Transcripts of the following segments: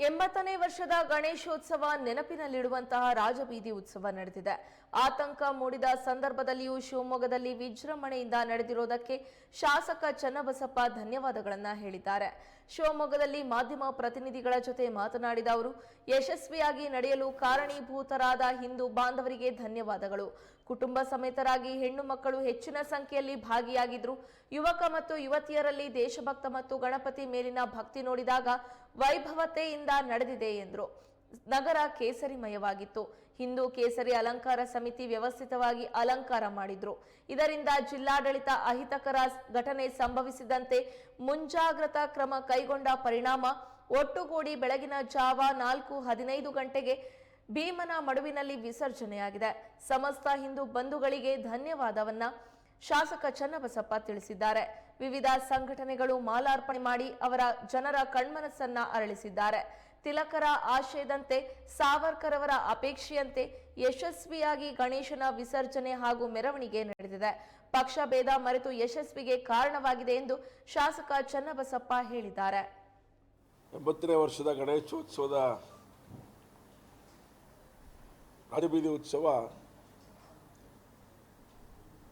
ಎಂಬತ್ತನೇ ವರ್ಷದ ಗಣೇಶೋತ್ಸವ ನೆನಪಿನಲ್ಲಿಡುವಂತಹ ರಾಜಬೀದಿ ಉತ್ಸವ ನಡೆದಿದೆ. ಆತಂಕ ಮೂಡಿದ ಸಂದರ್ಭದಲ್ಲಿಯೂ ಶಿವಮೊಗ್ಗದಲ್ಲಿ ವಿಜೃಂಭಣೆಯಿಂದ ನಡೆದಿರುವುದಕ್ಕೆ ಶಾಸಕ ಚನ್ನಬಸಪ್ಪ ಧನ್ಯವಾದಗಳನ್ನ ಹೇಳಿದ್ದಾರೆ. ಶಿವಮೊಗ್ಗದಲ್ಲಿ ಮಾಧ್ಯಮ ಪ್ರತಿನಿಧಿಗಳ ಜೊತೆ ಮಾತನಾಡಿದ ಅವರು, ಯಶಸ್ವಿಯಾಗಿ ನಡೆಯಲು ಕಾರಣೀಭೂತರಾದ ಹಿಂದೂ ಬಾಂಧವರಿಗೆ ಧನ್ಯವಾದಗಳು. ಕುಟುಂಬ ಸಮೇತರಾಗಿ ಹೆಣ್ಣು ಮಕ್ಕಳು ಹೆಚ್ಚಿನ ಸಂಖ್ಯೆಯಲ್ಲಿ ಭಾಗಿಯಾಗಿದ್ರು ಯುವಕ ಮತ್ತು ಯುವತಿಯರಲ್ಲಿ ದೇಶಭಕ್ತ ಮತ್ತು ಗಣಪತಿ ಮೇಲಿನ ಭಕ್ತಿ ನೋಡಿದಾಗ ವೈಭವತೆಯಿಂದ ನಡೆದಿದೆ ಎಂದರು. ನಗರ ಕೇಸರಿಮಯವಾಗಿತ್ತು. ಹಿಂದೂ ಕೇಸರಿ ಅಲಂಕಾರ ಸಮಿತಿ ವ್ಯವಸ್ಥಿತವಾಗಿ ಅಲಂಕಾರ ಮಾಡಿದ್ರು. ಇದರಿಂದ ಜಿಲ್ಲಾಡಳಿತ ಅಹಿತಕರ ಘಟನೆ ಸಂಭವಿಸಿದಂತೆ ಮುಂಜಾಗ್ರತಾ ಕ್ರಮ ಕೈಗೊಂಡ ಪರಿಣಾಮ ಒಟ್ಟುಗೂಡಿ ಬೆಳಗಿನ ಜಾವ ನಾಲ್ಕು ಹದಿನೈದು ಗಂಟೆಗೆ ಭೀಮನ ಮಡುವಿನಲ್ಲಿ ವಿಸರ್ಜನೆಯಾಗಿದೆ. ಸಮಸ್ತ ಹಿಂದೂ ಬಂಧುಗಳಿಗೆ ಧನ್ಯವಾದವನ್ನ ಶಾಸಕ ಚನ್ನಬಸಪ್ಪ ತಿಳಿಸಿದ್ದಾರೆ. ವಿವಿಧ ಸಂಘಟನೆಗಳು ಮಾಲಾರ್ಪಣೆ ಮಾಡಿ ಅವರ ಜನರ ಕಣ್ಮನಸ್ಸನ್ನ ಅರಳಿಸಿದ್ದಾರೆ. ತಿಲಕರ ಆಶಯದಂತೆ ಸಾವರ್ಕರ್ ಅವರ ಅಪೇಕ್ಷೆಯಂತೆ ಯಶಸ್ವಿಯಾಗಿ ಗಣೇಶನ ವಿಸರ್ಜನೆ ಹಾಗೂ ಮೆರವಣಿಗೆ ನಡೆದಿದೆ. ಪಕ್ಷ ಭೇದ ಮರೆತು ಯಶಸ್ವಿಗೆ ಕಾರಣವಾಗಿದೆ ಎಂದು ಶಾಸಕ ಚನ್ನಬಸಪ್ಪ ಹೇಳಿದ್ದಾರೆ. ಎಂಬತ್ತನೇ ವರ್ಷದ ಗಣೇಶೋತ್ಸವದ ಅಡಿಬೀದಿ ಉತ್ಸವ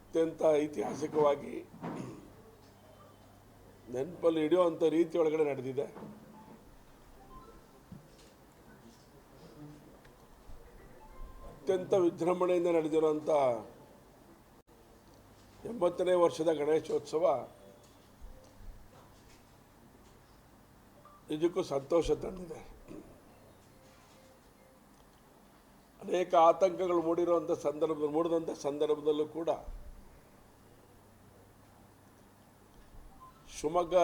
ಅತ್ಯಂತ ಐತಿಹಾಸಿಕವಾಗಿ ನೆನಪಲ್ಲಿ ಹಿಡಿಯುವಂಥ ರೀತಿಯೊಳಗಡೆ ನಡೆದಿದೆ. ಅತ್ಯಂತ ವಿಜೃಂಭಣೆಯಿಂದ ನಡೆದಿರುವಂಥ ಎಂಬತ್ತನೇ ವರ್ಷದ ಗಣೇಶೋತ್ಸವ ನಿಜಕ್ಕೂ ಸಂತೋಷ ತಂದಿದೆ. ಅನೇಕ ಆತಂಕಗಳು ಮೂಡಿರುವಂಥ ಸಂದರ್ಭ, ಮೂಡಿದಂಥ ಸಂದರ್ಭದಲ್ಲೂ ಕೂಡ ಶಿವಮೊಗ್ಗ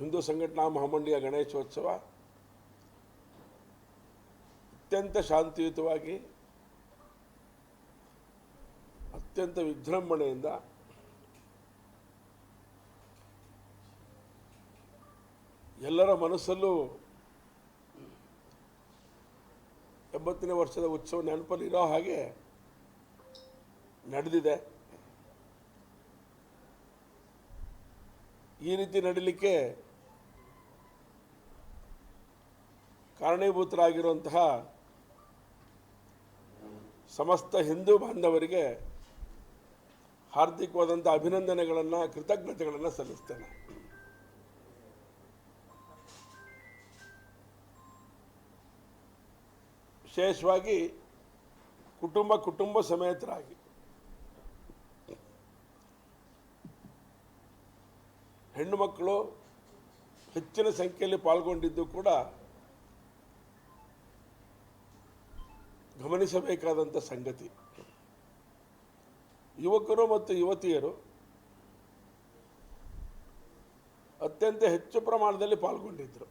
ಹಿಂದೂ ಸಂಘಟನಾ ಮಹಾಮಂಡಳಿಯ ಗಣೇಶೋತ್ಸವ ಅತ್ಯಂತ ಶಾಂತಿಯುತವಾಗಿ, ಅತ್ಯಂತ ವಿಜೃಂಭಣೆಯಿಂದ ಎಲ್ಲರ ಮನಸ್ಸಲ್ಲೂ ಎಂಬತ್ತನೇ ವರ್ಷದ ಉತ್ಸವ ನೆನಪಲ್ಲಿ ಇರೋ ಹಾಗೆ ನಡೆದಿದೆ. ಈ ರೀತಿ ನಡೀಲಿಕ್ಕೆ ಕಾರಣೀಭೂತರಾಗಿರುವಂತಹ ಸಮಸ್ತ ಹಿಂದೂ ಬಾಂಧವರಿಗೆ ಹಾರ್ದಿಕವಾದಂಥ ಅಭಿನಂದನೆಗಳನ್ನು, ಕೃತಜ್ಞತೆಗಳನ್ನು ಸಲ್ಲಿಸ್ತೇನೆ. ವಿಶೇಷವಾಗಿ ಕುಟುಂಬ ಕುಟುಂಬ ಸಮೇತರಾಗಿ. ಹೆಣ್ಣು ಮಕ್ಕಳು ಹೆಚ್ಚಿನ ಸಂಖ್ಯೆಯಲ್ಲಿ ಪಾಲ್ಗೊಂಡಿದ್ದು ಕೂಡ ಗಮನಿಸಬೇಕಾದಂಥ ಸಂಗತಿ. ಯುವಕರು ಮತ್ತು ಯುವತಿಯರು ಅತ್ಯಂತ ಹೆಚ್ಚು ಪ್ರಮಾಣದಲ್ಲಿ ಪಾಲ್ಗೊಂಡಿದ್ದರು.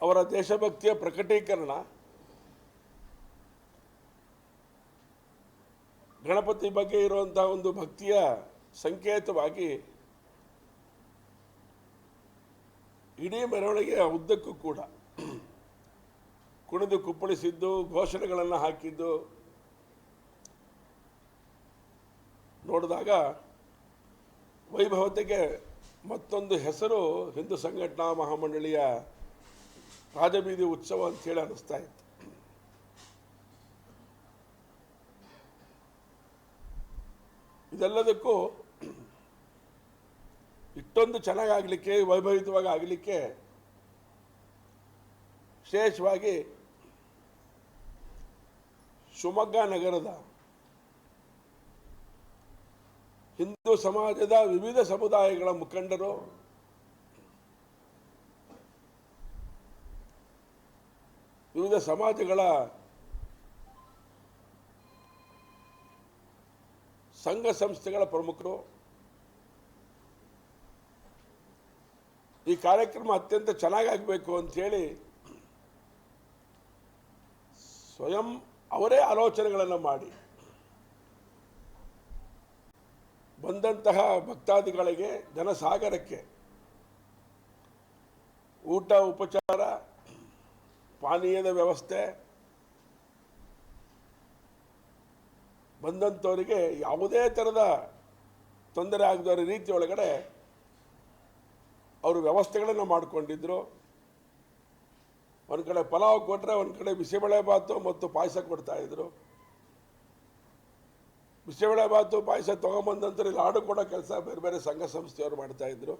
ಅವರ ದೇಶಭಕ್ತಿಯ ಪ್ರಕಟೀಕರಣ ಗಣಪತಿ ಬಗ್ಗೆ ಇರುವಂತಹ ಒಂದು ಭಕ್ತಿಯ ಸಂಕೇತವಾಗಿ ಇಡೀ ಮೆರವಣಿಗೆಯ ಉದ್ದಕ್ಕೂ ಕೂಡ. ಕುಣಿದು ಕುಪ್ಪಳಿಸಿದ್ದು, ಘೋಷಣೆಗಳನ್ನು ಹಾಕಿದ್ದು. ನೋಡಿದಾಗ ವೈಭವತೆಗೆ ಮತ್ತೊಂದು ಹೆಸರು ಹಿಂದೂ ಸಂಘಟನಾ ಮಹಾಮಂಡಳಿಯ ರಾಜಬೀದಿ ಉತ್ಸವ ಅಂತೇಳಿ ಅನ್ನಿಸ್ತಾ ಇತ್ತು. ಇದೆಲ್ಲದಕ್ಕೂ ಇಷ್ಟೊಂದು ಚೆನ್ನಾಗಾಗಲಿಕ್ಕೆ ವೈಭವಿತವಾಗಿ ಆಗಲಿಕ್ಕೆ ವಿಶೇಷವಾಗಿ ಶಿವಮೊಗ್ಗ ನಗರದ ಹಿಂದೂ ಸಮಾಜದ ವಿವಿಧ ಸಮುದಾಯಗಳ ಮುಖಂಡರು ವಿವಿಧ ಸಮಾಜಗಳ ಸಂಘ ಸಂಸ್ಥೆಗಳ ಪ್ರಮುಖರು ಈ ಕಾರ್ಯಕ್ರಮ ಅತ್ಯಂತ ಚೆನ್ನಾಗಾಗಬೇಕು ಅಂಥೇಳಿ ಸ್ವಯಂ ಅವರೇ ಆಲೋಚನೆಗಳನ್ನು ಮಾಡಿ. ಬಂದಂತಹ ಭಕ್ತಾದಿಗಳಿಗೆ ಜನಸಾಗರಕ್ಕೆ ಊಟ, ಉಪಚಾರ, ಪಾನೀಯದ ವ್ಯವಸ್ಥೆ, ಬಂದಂಥವರಿಗೆ ಯಾವುದೇ ಥರದ ತೊಂದರೆ ಆಗದ ರೀತಿಯೊಳಗಡೆ ಅವರು ವ್ಯವಸ್ಥೆಗಳನ್ನು ಮಾಡಿಕೊಂಡಿದ್ದರು ಒಂದು ಕಡೆ ಪಲಾವ್ ಕೊಟ್ಟರೆ ಒಂದು ಕಡೆ ಬಿಸಿಬೇಳೆಬಾತು ಮತ್ತು ಪಾಯಸ ಕೊಡ್ತಾಯಿದ್ರು ಬಿಸಿಬೇಳೆಬಾತು ಬಿಸಿಬೇಳೆ ಬಾತು, ಪಾಯಸ ತೊಗೊಂಬಂದ ನಂತರ ಇಲ್ಲಿ ಆಡು ಕೊಡೋ ಕೆಲಸ ಬೇರೆ ಬೇರೆ ಸಂಘ ಸಂಸ್ಥೆಯವರು ಮಾಡ್ತಾ ಇದ್ರು.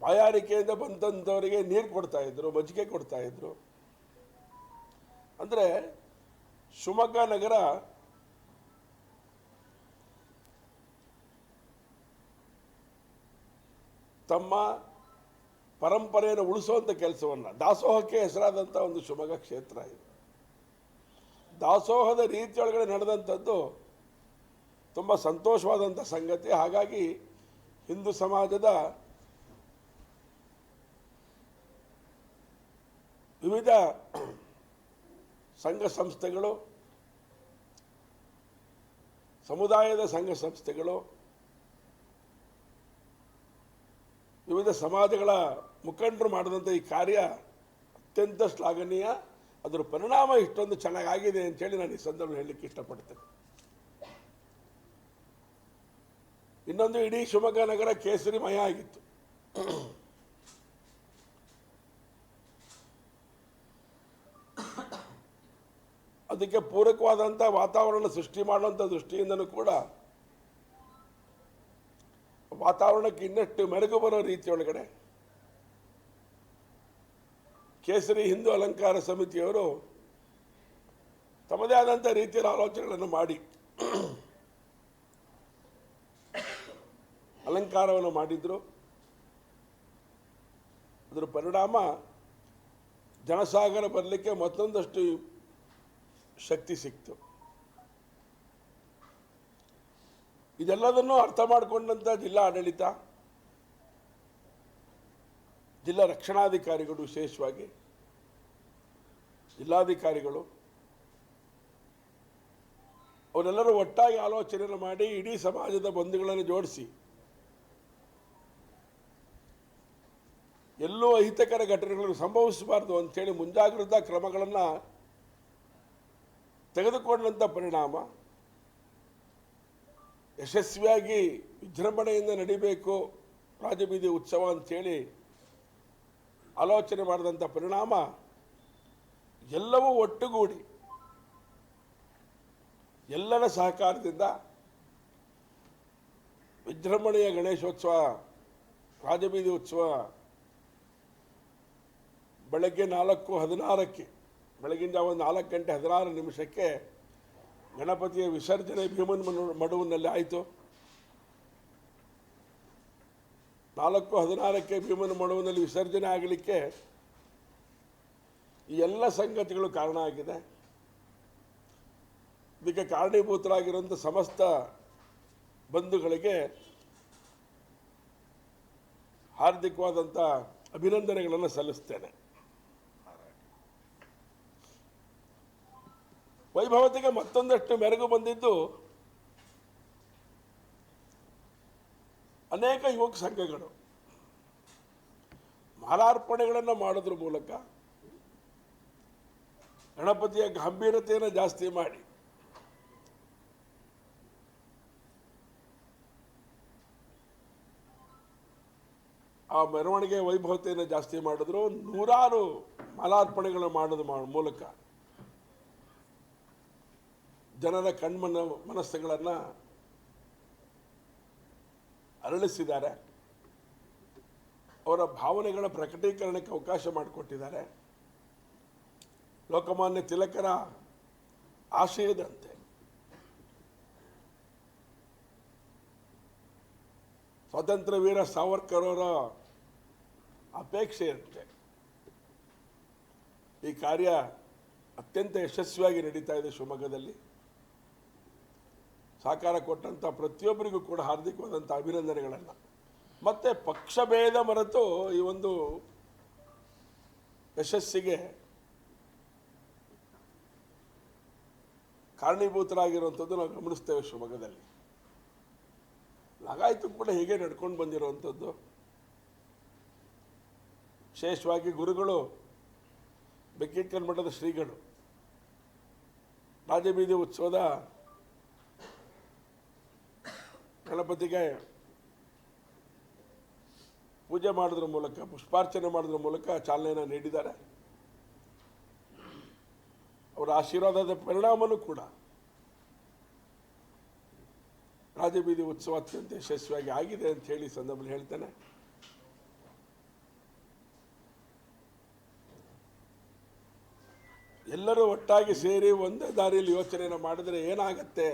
ಬಾಯಾರಿಕೆಯಿಂದ ಬಂದಂಥವರಿಗೆ ನೀರು ಕೊಡ್ತಾಯಿದ್ರು ಮಜ್ಜಿಗೆ ಕೊಡ್ತಾ ಇದ್ರು. ಅಂದರೆ ಶಿವಮೊಗ್ಗ ನಗರ ತಮ್ಮ ಪರಂಪರೆಯನ್ನು ಉಳಿಸುವಂಥ ಕೆಲಸವನ್ನು. ದಾಸೋಹಕ್ಕೆ ಹೆಸರಾದಂಥ ಒಂದು ಶಿವಮೊಗ್ಗ ಕ್ಷೇತ್ರ ಇದು. ದಾಸೋಹದ ರೀತಿಯೊಳಗಡೆ ನಡೆದಂಥದ್ದು ತುಂಬ ಸಂತೋಷವಾದಂಥ ಸಂಗತಿ. ಹಾಗಾಗಿ ಹಿಂದೂ ಸಮಾಜದ ವಿವಿಧ ಸಂಘ ಸಂಸ್ಥೆಗಳು, ಸಮುದಾಯದ ಸಂಘ ಸಂಸ್ಥೆಗಳು ವಿವಿಧ ಸಮಾಜಗಳ ಮುಖಂಡರು ಮಾಡಿದಂಥ ಈ ಕಾರ್ಯ ಅತ್ಯಂತ ಶ್ಲಾಘನೀಯ. ಅದರ ಪರಿಣಾಮ ಇಷ್ಟೊಂದು ಚೆನ್ನಾಗಾಗಿದೆ ಅಂತೇಳಿ ನಾನು ಈ ಸಂದರ್ಭ ಹೇಳಲಿಕ್ಕೆ ಇಷ್ಟಪಡ್ತೇನೆ. ಇನ್ನೊಂದು ಇಡೀ ಶಿವಮೊಗ್ಗ ನಗರ ಕೇಸರಿಮಯ ಆಗಿತ್ತು. ಅದಕ್ಕೆ ಪೂರಕವಾದಂಥ ವಾತಾವರಣ ಸೃಷ್ಟಿ ಮಾಡುವಂಥ ದೃಷ್ಟಿಯಿಂದನೂ ಕೂಡ ವಾತಾವರಣಕ್ಕೆ ಇನ್ನಷ್ಟು ಮೆರುಗು ಬರೋ ರೀತಿಯೊಳಗಡೆ ಕೇಸರಿ ಹಿಂದೂ ಅಲಂಕಾರ ಸಮಿತಿಯವರು ತಮ್ಮದೇ ಆದಂಥ ರೀತಿಯಲ್ಲಿ ಆಲೋಚನೆಗಳನ್ನು ಮಾಡಿ. ಅಲಂಕಾರವನ್ನು ಮಾಡಿದ್ರು. ಅದರ ಪರಿಣಾಮ ಜನಸಾಗರ ಬರಲಿಕ್ಕೆ ಮತ್ತೊಂದಷ್ಟು ಶಕ್ತಿ ಸಿಕ್ತು. ಇದೆಲ್ಲದನ್ನು ಅರ್ಥ ಮಾಡಿಕೊಂಡಂಥ ಜಿಲ್ಲಾ ಆಡಳಿತ, ಜಿಲ್ಲಾ ರಕ್ಷಣಾಧಿಕಾರಿಗಳು ವಿಶೇಷವಾಗಿ, ಜಿಲ್ಲಾಧಿಕಾರಿಗಳು, ಅವರೆಲ್ಲರೂ ಒಟ್ಟಾಗಿ ಆಲೋಚನೆಯನ್ನು ಮಾಡಿ ಇಡೀ ಸಮಾಜದ ಬಂಧುಗಳನ್ನು ಜೋಡಿಸಿ, ಎಲ್ಲೂ ಅಹಿತಕರ ಘಟನೆಗಳು ಸಂಭವಿಸಬಾರ್ದು ಅಂಥೇಳಿ ಮುಂಜಾಗ್ರತಾ ಕ್ರಮಗಳನ್ನು ತೆಗೆದುಕೊಂಡಂಥ ಪರಿಣಾಮ. ಯಶಸ್ವಿಯಾಗಿ ವಿಜೃಂಭಣೆಯಿಂದ ನಡಿಬೇಕು, ರಾಜಬೀದಿ ಉತ್ಸವ ಅಂಥೇಳಿ ಆಲೋಚನೆ ಮಾಡಿದಂಥ ಪರಿಣಾಮ ಎಲ್ಲವೂ ಒಟ್ಟುಗೂಡಿ ಎಲ್ಲರ ಸಹಕಾರದಿಂದ ವಿಜೃಂಭಣೆಯ ಗಣೇಶೋತ್ಸವ, ರಾಜಬೀದಿ ಉತ್ಸವ ಬೆಳಗ್ಗೆ ನಾಲ್ಕು ಹದಿನಾರಕ್ಕೆ ಬೆಳಗಿನ ಜಾವ ನಾಲ್ಕು ಗಂಟೆ ಹದಿನಾರು ನಿಮಿಷಕ್ಕೆ ಗಣಪತಿಯ ವಿಸರ್ಜನೆ ಭೀಮನ್ ಮನು- ಮಡುವಿನಲ್ಲಿ ಆಯಿತು. ನಾಲ್ಕು ಹದಿನಾರಕ್ಕೆ ಭೀಮನ ಮಡುವಿನಲ್ಲಿ ವಿಸರ್ಜನೆ ಆಗಲಿಕ್ಕೆ ಈ ಎಲ್ಲ ಸಂಗತಿಗಳು ಕಾರಣ ಆಗಿದೆ. ಇದಕ್ಕೆ ಕಾರಣೀಭೂತರಾಗಿರುವಂಥ ಸಮಸ್ತ ಬಂಧುಗಳಿಗೆ ಹಾರ್ದಿಕವಾದಂಥ ಅಭಿನಂದನೆಗಳನ್ನು ಸಲ್ಲಿಸ್ತೇನೆ. ವೈಭವತೆಗೆ ಮತ್ತೊಂದಷ್ಟು ಮೆರಗು ಬಂದಿದ್ದು ಅನೇಕ ಯುವಕ ಸಂಘಗಳು. ಮಾಲಾರ್ಪಣೆಗಳನ್ನು ಮಾಡೋದ್ರ ಮೂಲಕ ಗಣಪತಿಯ ಗಂಭೀರತೆಯನ್ನು ಜಾಸ್ತಿ ಮಾಡಿ. ಆ ಮೆರವಣಿಗೆ ವೈಭವತೆಯನ್ನು ಜಾಸ್ತಿ ಮಾಡಿದ್ರು. ನೂರಾರು ಮಾಲಾರ್ಪಣೆಗಳನ್ನು ಮಾಡೋದು ಮೂಲಕ ಜನರ ಕಣ್ಮನ ಮನಸ್ಸುಗಳನ್ನು ಅರಳಿಸಿದ್ದಾರೆ. ಅವರ ಭಾವನೆಗಳ ಪ್ರಕಟೀಕರಣಕ್ಕೆ ಅವಕಾಶ ಮಾಡಿಕೊಟ್ಟಿದ್ದಾರೆ. ಲೋಕಮಾನ್ಯ ತಿಲಕರ ಆಶಯದಂತೆ ಸ್ವಾತಂತ್ರ್ಯ ವೀರ ಸಾವರ್ಕರ್ ಅವರ ಅಪೇಕ್ಷೆಯಂತೆ. ಈ ಕಾರ್ಯ ಅತ್ಯಂತ ಯಶಸ್ವಿಯಾಗಿ ನಡೀತಾ ಇದೆ ಶಿವಮೊಗ್ಗದಲ್ಲಿ. ಸಹಕಾರ ಕೊಟ್ಟಂಥ ಪ್ರತಿಯೊಬ್ಬರಿಗೂ ಕೂಡ ಹಾರ್ದಿಕವಾದಂಥ ಅಭಿನಂದನೆಗಳನ್ನು. ಮತ್ತು ಪಕ್ಷಭೇದ ಮರೆತು ಈ ಒಂದು ಯಶಸ್ಸಿಗೆ ಕಾರಣೀಭೂತರಾಗಿರುವಂಥದ್ದು ನಾವು ಗಮನಿಸ್ತೇವೆ ಶಿವಮೊಗ್ಗದಲ್ಲಿ. ಲಗಾಯಿತು ಕೂಡ ಹೀಗೆ ನಡ್ಕೊಂಡು ಬಂದಿರುವಂಥದ್ದು. ವಿಶೇಷವಾಗಿ ಗುರುಗಳು ಬೆಕ್ಕಿಕ್ಕಲ್ ಮಠದ ಶ್ರೀಗಳು. ರಾಜಬೀದಿ ಉತ್ಸವದ ಗಣಪತಿಗೆ ಪೂಜೆ ಮಾಡೋದ್ರ ಮೂಲಕ, ಪುಷ್ಪಾರ್ಚನೆ ಮಾಡೋದ್ರ ಮೂಲಕ ಚಾಲನೆಯನ್ನು ನೀಡಿದ್ದಾರೆ. ಅವರ ಆಶೀರ್ವಾದದ ಪರಿಣಾಮನೂ ಕೂಡ ರಾಜಬೀದಿ ಉತ್ಸವ ಅತ್ಯಂತ ಯಶಸ್ವಿಯಾಗಿ ಆಗಿದೆ ಅಂತ ಹೇಳಿ ಸಂದರ್ಭದಲ್ಲಿ ಹೇಳ್ತೇನೆ. ಎಲ್ಲರೂ ಒಟ್ಟಾಗಿ ಸೇರಿ ಒಂದೇ ದಾರಿಯಲ್ಲಿ ಯೋಚನೆಯನ್ನು ಮಾಡಿದರೆ ಏನಾಗತ್ತೆ?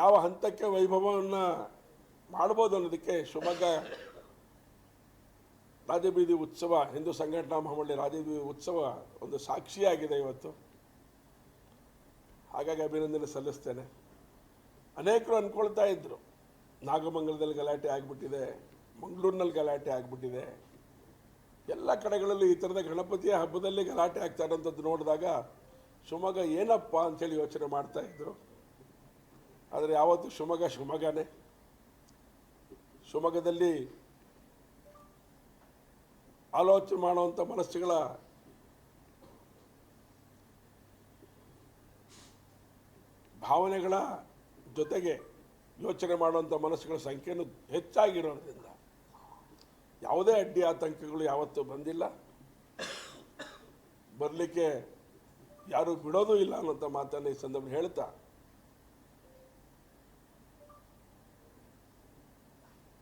ಯಾವ ಹಂತಕ್ಕೆ ವೈಭವವನ್ನು ಮಾಡ್ಬೋದು ಅನ್ನೋದಕ್ಕೆ ಶಿವಮೊಗ್ಗ ರಾಜಬೀದಿ ಉತ್ಸವ, ಹಿಂದೂ ಸಂಘಟನಾ ಮಹಮಳ್ಳಿ ರಾಜಬೀದಿ ಉತ್ಸವ ಒಂದು ಸಾಕ್ಷಿಯಾಗಿದೆ ಇವತ್ತು. ಹಾಗಾಗಿ ಅಭಿನಂದನೆ ಸಲ್ಲಿಸ್ತೇನೆ. ಅನೇಕರು ಅಂದ್ಕೊಳ್ತಾ ಇದ್ದರು ನಾಗಮಂಗಲದಲ್ಲಿ ಗಲಾಟೆ ಆಗಿಬಿಟ್ಟಿದೆ, ಮಂಗಳೂರಿನಲ್ಲಿ ಗಲಾಟೆ ಆಗಿಬಿಟ್ಟಿದೆ. ಎಲ್ಲ ಕಡೆಗಳಲ್ಲೂ ಈ ಥರದ ಗಣಪತಿಯ ಹಬ್ಬದಲ್ಲಿ ಗಲಾಟೆ ಆಗ್ತಾ ಇರೋಂಥದ್ದು ನೋಡಿದಾಗ ಶಿವಮೊಗ್ಗ ಏನಪ್ಪ ಅಂತೇಳಿ ಯೋಚನೆ ಮಾಡ್ತಾ ಇದ್ರು. ಆದರೆ ಯಾವತ್ತು ಶಿವಮೊಗ್ಗ ಶಿವಮೊಗ್ಗನೇ? ಶಿವಮೊಗ್ಗದಲ್ಲಿ ಆಲೋಚನೆ ಮಾಡುವಂಥ ಮನಸ್ಸುಗಳ ಭಾವನೆಗಳ ಜೊತೆಗೆ ಯೋಚನೆ ಮಾಡುವಂಥ ಮನಸ್ಸುಗಳ ಸಂಖ್ಯೆಯನ್ನು ಹೆಚ್ಚಾಗಿರೋದ್ರಿಂದ ಯಾವುದೇ ಅಡ್ಡಿ ಆತಂಕಗಳು ಯಾವತ್ತೂ ಬಂದಿಲ್ಲ. ಬರಲಿಕ್ಕೆ ಯಾರೂ ಬಿಡೋದೂ ಇಲ್ಲ ಅನ್ನೋಂಥ ಮಾತನ್ನು ಈ ಸಂದರ್ಭ ಹೇಳ್ತಾ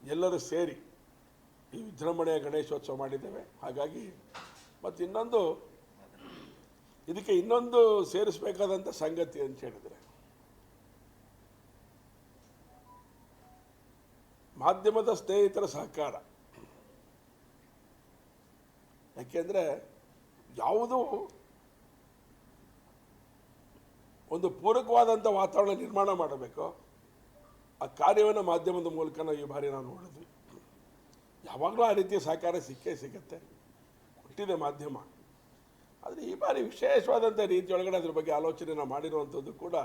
ಎಲ್ಲರೂ ಸೇರಿ ಈ ವಿಜೃಂಭಣೆಯ ಗಣೇಶೋತ್ಸವ ಮಾಡಿದ್ದೇವೆ. ಹಾಗಾಗಿ ಮತ್ತು ಇನ್ನೊಂದು, ಇದಕ್ಕೆ ಇನ್ನೊಂದು ಸೇರಿಸಬೇಕಾದಂಥ ಸಂಗತಿ ಅಂತ ಹೇಳಿದರೆ, ಮಾಧ್ಯಮದ ಸ್ನೇಹಿತರ ಸಹಕಾರ. ಯಾಕೆಂದರೆ ಯಾವುದೂ ಒಂದು ಪೂರಕವಾದಂಥ ವಾತಾವರಣ ನಿರ್ಮಾಣ ಮಾಡಬೇಕು. ಆ ಕಾರ್ಯವನ್ನು ಮಾಧ್ಯಮದ ಮೂಲಕ ನಾವು ಈ ಬಾರಿ ನಾವು ನೋಡಿದ್ವಿ. ಯಾವಾಗಲೂ ಆ ರೀತಿಯ ಸಹಕಾರ ಸಿಕ್ಕೇ ಸಿಗುತ್ತೆ. ಕೊಟ್ಟಿದೆ ಮಾಧ್ಯಮ. ಆದರೆ ಈ ಬಾರಿ ವಿಶೇಷವಾದಂಥ ರೀತಿಯೊಳಗಡೆ ಅದ್ರ ಬಗ್ಗೆ ಆಲೋಚನೆ ನಾವು ಮಾಡಿರುವಂಥದ್ದು ಕೂಡ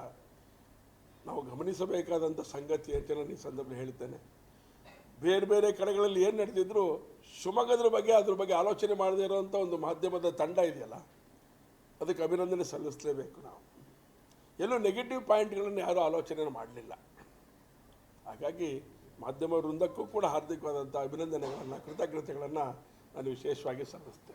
ನಾವು ಗಮನಿಸಬೇಕಾದಂಥ ಸಂಗತಿ ಅಂತ ನಾನು ಈ ಸಂದರ್ಭದಲ್ಲಿ ಹೇಳ್ತೇನೆ ಬೇರೆ ಬೇರೆ ಕಡೆಗಳಲ್ಲಿ ಏನು ನಡೆದಿದ್ರು ಶಿವಮೊಗ್ಗದ್ರ ಬಗ್ಗೆ ಅದ್ರ ಬಗ್ಗೆ ಆಲೋಚನೆ ಮಾಡದೇ ಇರುವಂಥ ಒಂದು ಮಾಧ್ಯಮದ ತಂಡ ಇದೆಯಲ್ಲ, ಅದಕ್ಕೆ ಅಭಿನಂದನೆ ಸಲ್ಲಿಸಲೇಬೇಕು ನಾವು. ಎಲ್ಲೂ ನೆಗೆಟಿವ್ ಪಾಯಿಂಟ್ಗಳನ್ನು ಯಾರೂ ಆಲೋಚನೆ ಮಾಡಲಿಲ್ಲ. ಹಾಗಾಗಿ ಮಾಧ್ಯಮ ವೃಂದಕ್ಕೂ ಕೂಡ ಹಾರ್ದಿಕವಾದಂಥ ಅಭಿನಂದನೆಗಳನ್ನು ಕೃತಜ್ಞತೆಗಳನ್ನು ನಾನು ವಿಶೇಷವಾಗಿ ಸಲ್ಲಿಸ್ತೇನೆ.